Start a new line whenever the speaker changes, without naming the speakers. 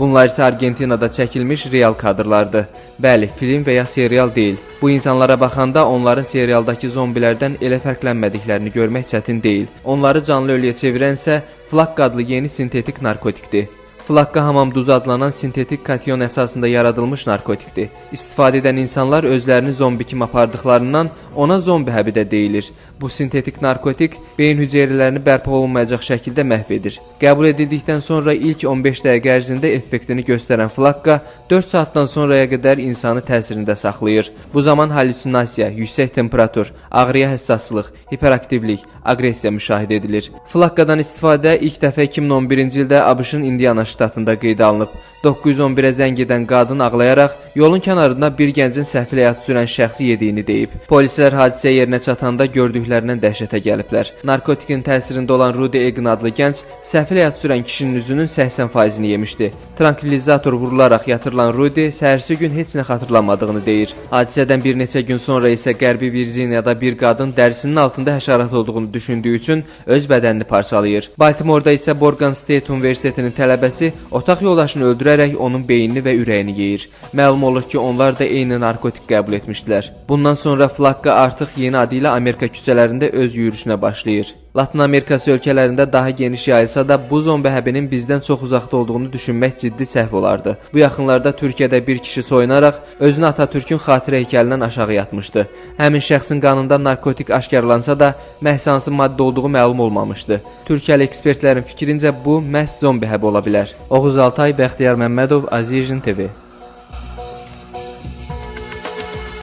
Bunlar isə Argentinada çəkilmiş real kadrlardır. Bəli, film və ya serial deyil. Bu insanlara baxanda onların serialdakı zombilərdən elə fərqlənmədiklərini görmək çətin deyil. Onları canlı ölüyə çevirən isə flak adlı yeni sintetik narkotikdir. Flakka hamam duzu adlanan sintetik kation əsasında yaradılmış narkotikdir. İstifadə edən insanlar özlərini zombi kimi apardıqlarından ona zombi həbi də deyilir. Bu sintetik narkotik beyin hüceyrələrini bərpa olunmayacaq şəkildə məhv edir. Qəbul edildikdən sonra ilk 15 dəqiqə ərzində effektini göstərən flakka 4 saatdan sonraya qədər insanı təsirində saxlayır. Bu zaman hallyusinasiya, yüksək temperatur, ağrıya həssaslıq, hiperaktivlik, aqressiya müşahidə edilir. Flakkadan istifadə ilk dəfə 2011-ci ildə ABŞ-ın Indiana ştatında qeydə alınıb. 911-ə zəng edən qadın ağlayaraq yolun kənarında bir gəncin səhvlə həyat sürən şəxsi yediyini deyib. Polislər hadisə yerinə çatanda gördüklərindən dəhşətə gəliblər. Narkotikin təsirində olan Rudy Egan adlı gənc səhvlə həyat sürən kişinin üzünün 80%-ni yemişdi. Trankilizator vurularaq yatırılan Rudy səhərsi gün heç nə xatırlamadığını deyir. Hadisədən bir neçə gün sonra isə Qərbi Virginiyada bir qadın dərisinin altında həşərat olduğunu düşündüyü üçün öz bədənini parçalayır. Baltimorda isə Morgan State Universitetinin tələbəsi otaq yoldaşını öldürərək onun beynini və ürəyini yeyir. Məlum olur ki, onlar da eyni narkotik qəbul etmişdilər. Bundan sonra Flakka artıq yeni adı ilə Amerika küçələrində öz yürüşünə başlayır. Latin Amerikası ölkələrində daha geniş yayılsa da bu zombi həbinin bizdən çox uzaqda olduğunu düşünmək ciddi səhv olardı. Bu yaxınlarda Türkiyədə bir kişi soyunaraq özünü Atatürkün xatirə heykəlindən aşağı yatmışdı. Həmin şəxsin qanında narkotik aşkarlansa da məhz hansı maddə olduğu məlum olmamışdı. Türkiyəli ekspertlərin fikrincə bu məhz zombi həbi ola bilər. Oğuz Altay, Bəxtiyar Məmmədov, Azijin TV